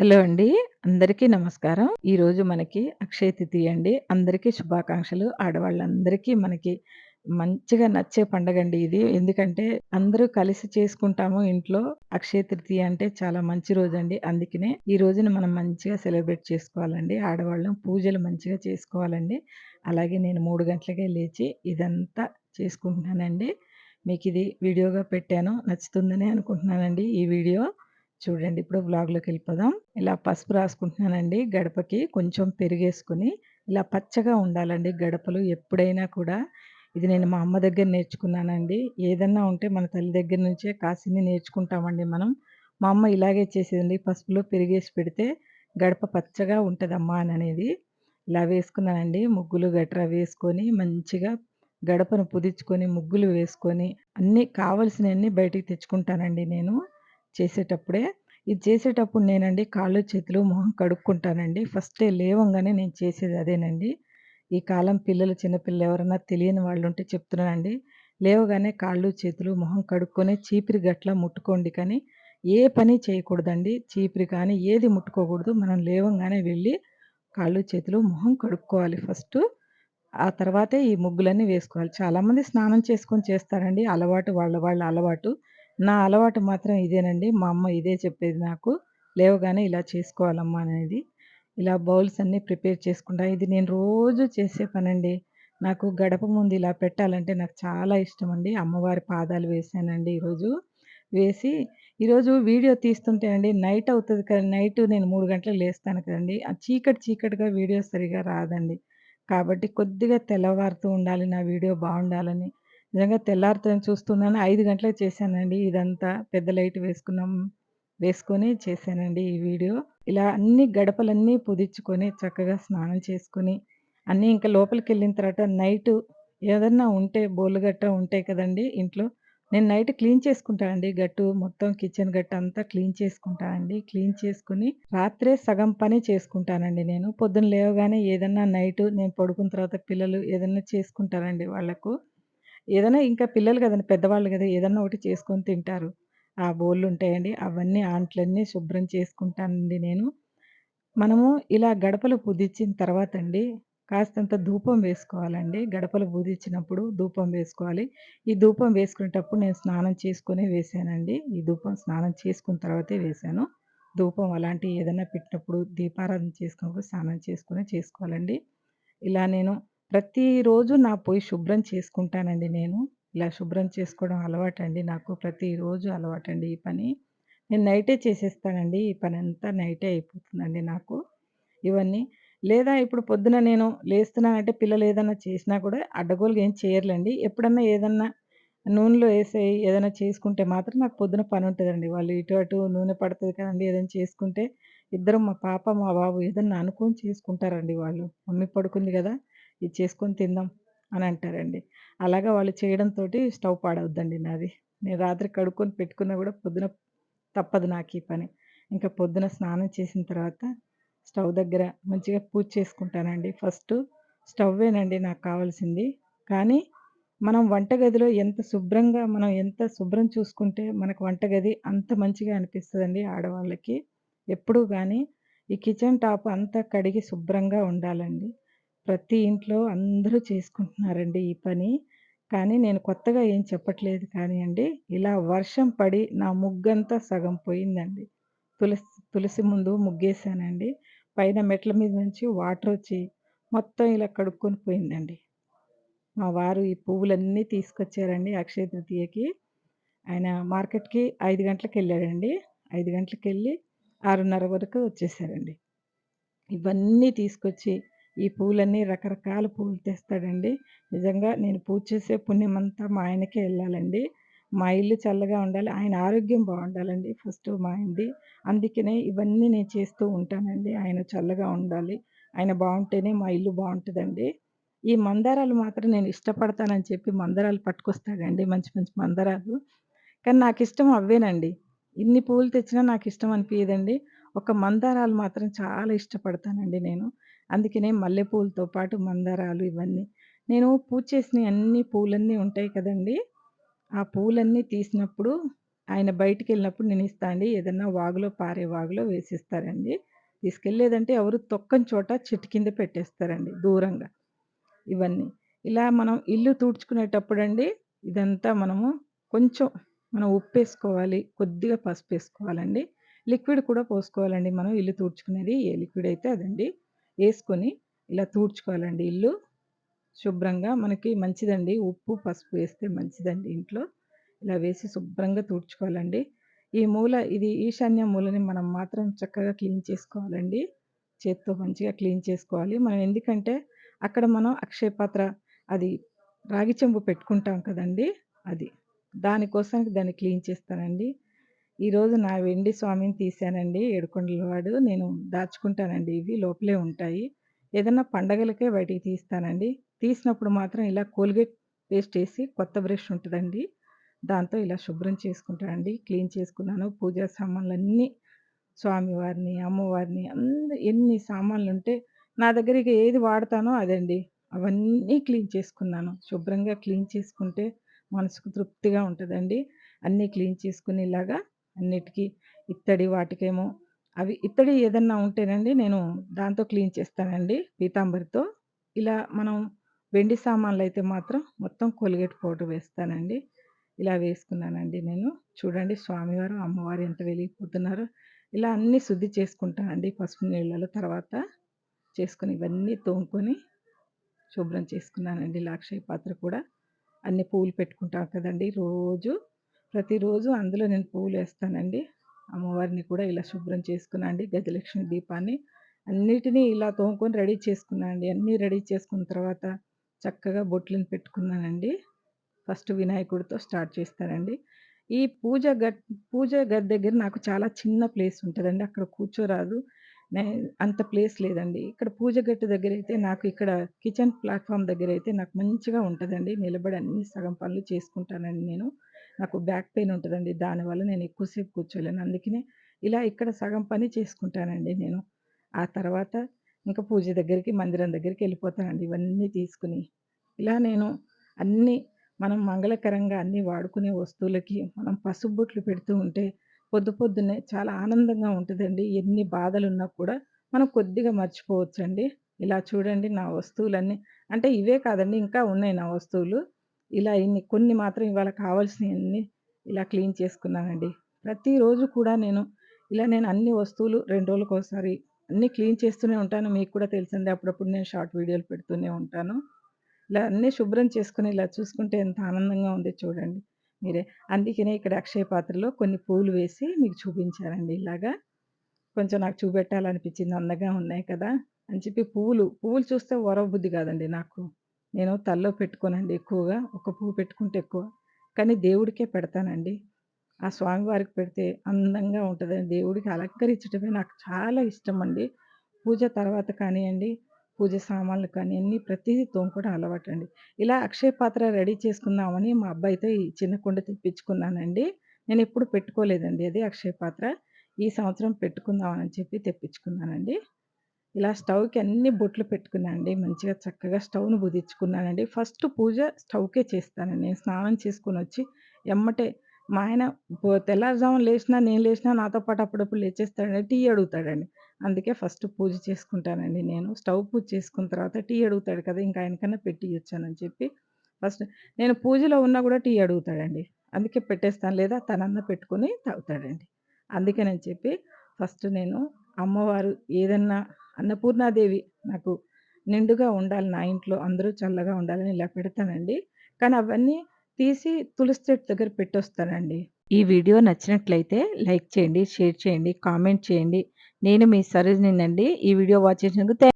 Hello అండి. అందరికీ నమస్కారం. ఈరోజు మనకి అక్షయ తిథి అండి. అందరికీ శుభాకాంక్షలు. ఆడవాళ్ళందరికీ మనకి మంచిగా నచ్చే పండగండి ఇది. ఎందుకంటే అందరూ కలిసి చేసుకుంటాము ఇంట్లో. అక్షయ తృతీయ అంటే చాలా మంచి రోజు అండి అందుకనే ఈ రోజున మనం మంచిగా సెలబ్రేట్ చేసుకోవాలండి. ఆడవాళ్ళం పూజలు మంచిగా చేసుకోవాలండి. అలాగే నేను మూడు గంటలకే లేచి ఇదంతా చేసుకుంటున్నానండి. మీకు ఇది వీడియోగా పెట్టాను. నచ్చుతుందని అనుకుంటున్నానండి ఈ వీడియో. చూడండి ఇప్పుడు వ్లాగ్‌లోకెళ్ళిపోదాం. ఇలా పసుపు రాసుకుంటున్నానండి గడపకి. కొంచెం పెరిగేసుకుని ఇలా పచ్చగా ఉండాలండి గడపలు ఎప్పుడైనా కూడా. ఇది నేను మా అమ్మ దగ్గర నేర్చుకున్నానండి. ఏదన్నా ఉంటే మన తల్లి దగ్గర నుంచే కాసిని నేర్చుకుంటామండి మనం. మా అమ్మ ఇలాగే చేసేదండి. పసుపులో పెరిగేసి పెడితే గడప పచ్చగా ఉంటుందమ్మా అని అనేది ఇలా వేసుకున్నానండి. ముగ్గులు గట్రా వేసుకొని మంచిగా గడపను పుదించుకొని, ముగ్గులు వేసుకొని, అన్నీ కావలసినవన్నీ బయటికి తెచ్చుకుంటానండి నేను చేసేటప్పుడే. ఇది చేసేటప్పుడు నేనండి కాళ్ళు, చేతులు, మొహం కడుక్కుంటానండి. ఫస్టే లేవంగానే నేను చేసేది అదేనండి. ఈ కాలం పిల్లలు చిన్నపిల్లలు ఎవరైనా ఎవరన్నా తెలియని వాళ్ళుంటే చెప్తున్నానండి. లేవగానే కాళ్ళు, చేతులు, మొహం కడుక్కొని చీపిరి గట్ల ముట్టుకోండి కానీ, ఏ పని చేయకూడదండి. చీపిరి కానీ ఏది ముట్టుకోకూడదు. మనం లేవంగానే వెళ్ళి కాళ్ళు, చేతులు, మొహం కడుక్కోవాలి ఫస్ట్ ఆ తర్వాతే ఈ ముగ్గులన్నీ వేసుకోవాలి. చాలామంది స్నానం చేసుకొని చేస్తారండి. అలవాటు వాళ్ళ వాళ్ళ అలవాటు. నా అలవాటు మాత్రం ఇదేనండి. మా అమ్మ ఇదే చెప్పేది నాకు. లేవగానే ఇలా చేసుకోవాలమ్మా అనేది. ఇలా బౌల్స్ అన్నీ ప్రిపేర్ చేసుకుంటా. ఇది నేను రోజు చేసే పనండి. నాకు గడప ముందు ఇలా పెట్టాలంటే నాకు చాలా ఇష్టం అండి అమ్మవారి పాదాలు వేసానండి ఈరోజు. వేసి ఈరోజు వీడియో తీస్తుంటే అండి నైట్ అవుతుంది కదా! నైట్ నేను మూడు గంటలకు లేస్తాను కదండి ఆ చీకటి చీకటిగా వీడియో సరిగా రాదండి. కాబట్టి కొద్దిగా తెల్లవారుతూ ఉండాలి నా వీడియో బాగుండాలని నిజంగా తెల్లారితోని చూస్తున్నాను 5 గంటలకు చేశానండి ఇదంతా. పెద్ద లైట్ వేసుకున్నాం. వేసుకొని చేశానండి ఈ వీడియో. ఇలా అన్ని గడపలన్నీ పుదించుకొని చక్కగా స్నానం చేసుకొని, అన్నీ ఇంకా లోపలికెళ్ళిన తర్వాత నైటు ఏదన్నా ఉంటే బోళ్ళు గట్ట ఉంటాయి కదండీ ఇంట్లో. నేను నైట్ క్లీన్ చేసుకుంటానండి గట్టు మొత్తం కిచెన్ గట్టంతా క్లీన్ చేసుకుంటానండి. క్లీన్ చేసుకొని రాత్రే సగం పని చేసుకుంటానండి నేను. పొద్దున లేవగానే ఏదన్నా నైటు నేను పడుకున్న తర్వాత పిల్లలు ఏదన్నా చేసుకుంటారండి వాళ్ళకు. ఏదైనా ఇంకా పిల్లలు కదండి పెద్దవాళ్ళు కదా ఏదన్నా ఒకటి చేసుకొని తింటారు. ఆ బోళ్ళు ఉంటాయండి అవన్నీ ఆంట్లన్నీ శుభ్రం చేసుకుంటానండి నేను. మనము ఇలా గడపలు పూదిచ్చిన తర్వాత అండి కాస్తంత ధూపం వేసుకోవాలండి. గడపలు పూజించినప్పుడు ధూపం వేసుకోవాలి. ఈ ధూపం వేసుకునేటప్పుడు నేను స్నానం చేసుకునే వేసానండి ఈ ధూపం స్నానం చేసుకున్న తర్వాతే వేశాను. ధూపం అలాంటివి ఏదైనా పెట్టినప్పుడు, దీపారాధన చేసుకున్నప్పుడు స్నానం చేసుకునే చేసుకోవాలండి. ఇలా నేను ప్రతిరోజు నా పొయ్యి శుభ్రం చేసుకుంటానండి నేను. ఇలా శుభ్రం చేసుకోవడం అలవాటండి నాకు. ప్రతిరోజు అలవాటండి ఈ పని. నేను నైటే చేసేస్తానండి. ఈ పనంతా నైటే అయిపోతుందండి నాకు. ఇవన్నీ. లేదా ఇప్పుడు పొద్దున నేను లేస్తున్నానంటే పిల్లలు ఏదైనా చేసినా కూడా అడ్డగోలుగా ఏం చేయరులెండి. ఎప్పుడన్నా ఏదన్నా నూనెలో వేసేయి ఏదైనా చేసుకుంటే మాత్రం నాకు పొద్దున పనుంటదండి. వాళ్ళు ఇటు అటు నూనె పడతది కదండీ! ఏదైనా చేసుకుంటే ఇద్దరం మా పాప, మా బాబు ఏదన్నా అనుకోని చేసుకుంటారండి వాళ్ళు. మమ్మీ పడుకుంది గదా! ఇది చేసుకొని తిందాం అని అంటారండి. అలాగా వాళ్ళు చేయడంతోటి స్టవ్ పాడవుద్దండి నాది. నేను రాత్రి కడుక్కొని పెట్టుకున్నా గూడా పొద్దున తప్పదు నాకీ పని. ఇంకా పొద్దున స్నానం చేసిన తర్వాత స్టవ్ దగ్గర మంచిగా పూజ చేసుకుంటానండి. ఫస్టు స్టవ్వేనండి నాకు కావాల్సింది. కానీ మనం వంటగదిలో ఎంత శుభ్రంగా మనం ఎంత శుభ్రం చూసుకుంటే మనకు వంటగది అంత మంచిగా అనిపిస్తదండి ఆడవాళ్ళకి. ఎప్పుడూ గానీ ఈ కిచెన్ టాప్ అంతా కడిగి శుభ్రంగా ఉండాలండి. ప్రతి ఇంట్లో అందరూ చేసుకుంటున్నారండి ఈ పని. కానీ నేను కొత్తగా ఏం చెప్పట్లేదు కానీయండి. ఇలా వర్షం పడి నా ముగ్గంతా సగం పోయిందండి. తులసి తులసి ముందు ముగ్గేశానండి. పైన మెట్ల మీద నుంచి వాటరొచ్చి మొత్తం ఇలా కడుక్కొని పోయిందండి. మా వారు ఈ పువ్వులన్నీ తీసుకొచ్చారండి అక్షయ తృతీయకి. ఆయన మార్కెట్‌కి 5 గంటలకెళ్ళాడండి. 5 గంటలకెళ్ళి 6:30 వరకు వచ్చేసారండి. ఇవన్నీ తీసుకొచ్చి ఈ పూలన్నీ రకరకాల పూలు తెస్తాడండి. నిజంగా నేను పూజ చేసే పుణ్యమంతా మా ఆయనకే వెళ్ళాలండి మా ఇల్లు చల్లగా ఉండాలి. ఆయన ఆరోగ్యం బాగుండాలండి ఫస్ట్ మా ఆయనది. అందుకనే ఇవన్నీ నేను చేస్తూ ఉంటానండి. ఆయన చల్లగా ఉండాలి. ఆయన బాగుంటేనే మా ఇల్లు బాగుంటుందండి ఈ మందారాలు మాత్రం నేను ఇష్టపడతానని చెప్పి మందారాలు పట్టుకొస్తాడండి. మంచి మంచి మందారాలు. కానీ నాకు ఇష్టం అవ్వేనండి. ఇన్ని పూలు తెచ్చినా నాకు ఇష్టం అనిపించదండి ఒక మందారాలు మాత్రం చాలా ఇష్టపడతానండి నేను. అందుకనే మల్లెపూలతో పాటు మందారాలు ఇవన్నీ. నేను పూజ చేసిన అన్ని పూలన్నీ ఉంటాయి కదండీ! ఆ పూలన్నీ తీసినప్పుడు ఆయన బయటికెళ్ళినప్పుడు నేనిస్తా అండి. ఏదన్నా వాగులో పారే వాగులో వేసిస్తారండి. తీసుకెళ్ళేదంటే ఎవరు తొక్కని చోట చెట్టు కింద పెట్టేస్తారండి దూరంగా. ఇవన్నీ. ఇలా మనం ఇల్లు తుడుచుకునేటప్పుడండి ఇదంతా మనము కొంచెం మనం ఉప్పు వేసుకోవాలి కొద్దిగా పసుపు వేసుకోవాలండి లిక్విడ్ కూడా పోసుకోవాలండి మనం ఇల్లు తుడుచుకునేది. ఏ లిక్విడ్ అయితే అదండి. వేసుకొని ఇలా తూడ్చుకోవాలండి ఇల్లు. శుభ్రంగా మనకి మంచిదండి. ఉప్పు, పసుపు వేస్తే మంచిదండి ఇంట్లో. ఇలా వేసి శుభ్రంగా తూడ్చుకోవాలండి ఈ మూల ఇది ఈశాన్య మూలని మనం మాత్రం చక్కగా క్లీన్ చేసుకోవాలండి. చేత్తో మంచిగా క్లీన్ చేసుకోవాలి. మనం ఎందుకంటే అక్కడ మనం అక్షయపాత్ర అది రాగి చెంబు పెట్టుకుంటాం కదండీ! అది. దానికోసం దాన్ని క్లీన్ చేస్తానండి. ఈరోజు నా వెండి స్వామిని తీశానండి. ఏడుకొండల వాడు. నేను దాచుకుంటానండి ఇవి లోపలే ఉంటాయి. ఏదన్నా పండగలకే బయటికి తీస్తానండి. తీసినప్పుడు మాత్రం ఇలా కోల్‌గేట్ పేస్ట్ వేసి కొత్త బ్రష్ ఉంటుందండి దాంతో ఇలా శుభ్రం చేసుకుంటానండి. క్లీన్ చేసుకున్నాను. పూజా సామాన్లన్నీ స్వామివారిని, అమ్మవారిని అంద ఎన్ని సామాన్లు ఉంటే నా దగ్గర ఇక ఏది వాడతానో అదండి. అవన్నీ క్లీన్ చేసుకున్నాను. శుభ్రంగా క్లీన్ చేసుకుంటే మనసుకు తృప్తిగా ఉంటుందండి అన్నీ క్లీన్ చేసుకునేలాగా అన్నిటికీ ఇత్తడి వాటికేమో అవి ఇత్తడి ఏదన్నా ఉంటేనండి నేను దాంతో క్లీన్ చేస్తానండి పీతాంబరితో. ఇలా మనం వెండి సామాన్లు అయితే మాత్రం మొత్తం కొలిగేట్ పౌడర్ వేస్తానండి. ఇలా వేసుకున్నానండి నేను. చూడండి స్వామివారు, అమ్మవారు ఎంత వెలిగిపోతున్నారు ఇలా అన్నీ శుద్ధి చేసుకుంటానండి పసుపు నీళ్ళలో తర్వాత చేసుకుని ఇవన్నీ తోముకొని శుభ్రం చేసుకున్నానండి. ఇలా అక్షయ పాత్ర కూడా అన్ని పూలు పెట్టుకుంటాం కదండి రోజు. ప్రతిరోజు అందులో నేను పువ్వులేస్తానండి. అమ్మవారిని కూడా ఇలా శుభ్రం చేసుకున్నాండి గజలక్ష్మి దీపాన్ని అన్నిటిని ఇలా తోముకొని రెడీ చేసుకున్నానండి అన్నీ రెడీ చేసుకున్న తర్వాత చక్కగా బొట్లను పెట్టుకున్నానండి. ఫస్ట్ వినాయకుడితో స్టార్ట్ చేస్తానండి. ఈ పూజ గట్ పూజ గది దగ్గర నాకు చాలా చిన్న ప్లేస్ ఉంటుందండి అక్కడ కూర్చోరాదు. అంత ప్లేస్ లేదండి. ఇక్కడ పూజ గట్టు దగ్గర అయితే నాకు ఇక్కడ కిచెన్ ప్లాట్ఫామ్ దగ్గర అయితే నాకు మంచిగా ఉంటుందండి నిలబడి అన్ని సగం పనులు చేసుకుంటానండి నేను. నాకు బ్యాక్ పెయిన్ ఉంటుందండి దానివల్ల నేను ఎక్కువసేపు కూర్చోలేను. అందుకనే ఇలా ఇక్కడ సగం పని చేసుకుంటానండి నేను. ఆ తర్వాత ఇంకా పూజ దగ్గరికి, మందిరం దగ్గరికి వెళ్ళిపోతానండి ఇవన్నీ తీసుకుని ఇలా నేను అన్నీ మనం మంగళకరంగా అన్నీ వాడుకునే వస్తువులకి మనం పసుపు బొట్లు పెడుతూ ఉంటే పొద్దు పొద్దున్నే చాలా ఆనందంగా ఉంటుందండి ఎన్ని బాధలు ఉన్నా కూడా మనం కొద్దిగా మర్చిపోవచ్చండి. ఇలా చూడండి నా వస్తువులన్నీ అంటే ఇవే కాదండి ఇంకా ఉన్నాయి నా వస్తువులు. ఇలా ఇన్ని కొన్ని మాత్రం ఇవాళ కావాల్సినవన్నీ ఇలా క్లీన్ చేసుకున్నానండి. ప్రతిరోజు కూడా నేను ఇలా నేను అన్ని వస్తువులు రెండు రోజులకోసారి అన్నీ క్లీన్ చేస్తూనే ఉంటాను. మీకు కూడా తెలుసండి. అప్పుడప్పుడు నేను షార్ట్ వీడియోలు పెడుతూనే ఉంటాను. ఇలా అన్నీ శుభ్రం చేసుకుని ఇలా చూసుకుంటే ఎంత ఆనందంగా ఉందో చూడండి మీరే. అందుకనే ఇక్కడ అక్షయ పాత్రలో కొన్ని పూలు వేసి మీకు చూపించానండి ఇలాగా. కొంచెం నాకు చూపెట్టాలనిపించింది అందంగా ఉన్నాయి కదా! అని చెప్పి పువ్వులు, పువ్వులు చూస్తే ఓరవబుద్ధి కాదండి నాకు. నేను తలలో పెట్టుకోనండి ఎక్కువగా. ఒక పువ్వు పెట్టుకుంటే ఎక్కువ. కానీ దేవుడికే పెడతానండి. ఆ స్వామివారికి పెడితే అందంగా ఉంటుందని దేవుడికి అలంకరించడమే నాకు చాలా ఇష్టం అండి పూజ తర్వాత కానివ్వండి పూజ సామాన్లు కానీ అన్నీ ప్రతిదీ తోముకోవడం అలవాటండి. ఇలా అక్షయ పాత్ర రెడీ చేసుకుందామని మా అబ్బాయితో ఈ చిన్న కుండ తెప్పించుకున్నానండి. నేను ఎప్పుడు పెట్టుకోలేదండి అది అక్షయ పాత్ర. ఈ సంవత్సరం పెట్టుకుందామని చెప్పి తెప్పించుకున్నానండి. ఇలా స్టవ్‌కి అన్ని బొట్లు పెట్టుకున్నా అండి. మంచిగా చక్కగా స్టవ్‌ను బుదిచ్చుకున్నానండి ఫస్ట్ పూజ స్టవ్‌కే చేస్తానండి. నేను స్నానం చేసుకొనొచ్చి ఎమ్మటే మా ఆయన పొ తెల్లారుజామున లేసినా, నేను లేసినా నాతో పాటు అప్పుడప్పుడు లేచేస్తాడండి. టీ అడుగుతాడండి. అందుకే ఫస్ట్ పూజ చేసుకుంటానండి నేను. స్టవ్ పూజ చేసుకున్న తర్వాత టీ అడుగుతాడు కదా! ఇంక ఆయనకన్నా పెట్టియొచ్చానని చెప్పి ఫస్ట్ నేను పూజలో ఉన్నా కూడా టీ అడుగుతాడండి. అందుకే పెట్టేస్తాను. లేదా తనన్నా పెట్టుకొని తాగుతాడండి. అందుకనని చెప్పి ఫస్ట్ నేను అమ్మవారు ఏదన్నా అన్నపూర్ణాదేవి నాకు నిండుగా ఉండాలి నా ఇంట్లో. అందరూ చల్లగా ఉండాలని ఇలా పెడతానండి. కానీ అవన్నీ తీసి తులసి చెట్టు దగ్గర పెట్టొస్తానండి. ఈ వీడియో నచ్చినట్లయితే లైక్ చేయండి, షేర్ చేయండి, కామెంట్ చేయండి. నేను మీ సరోజినినండి. ఈ వీడియో వాచ్ చేసినందుకు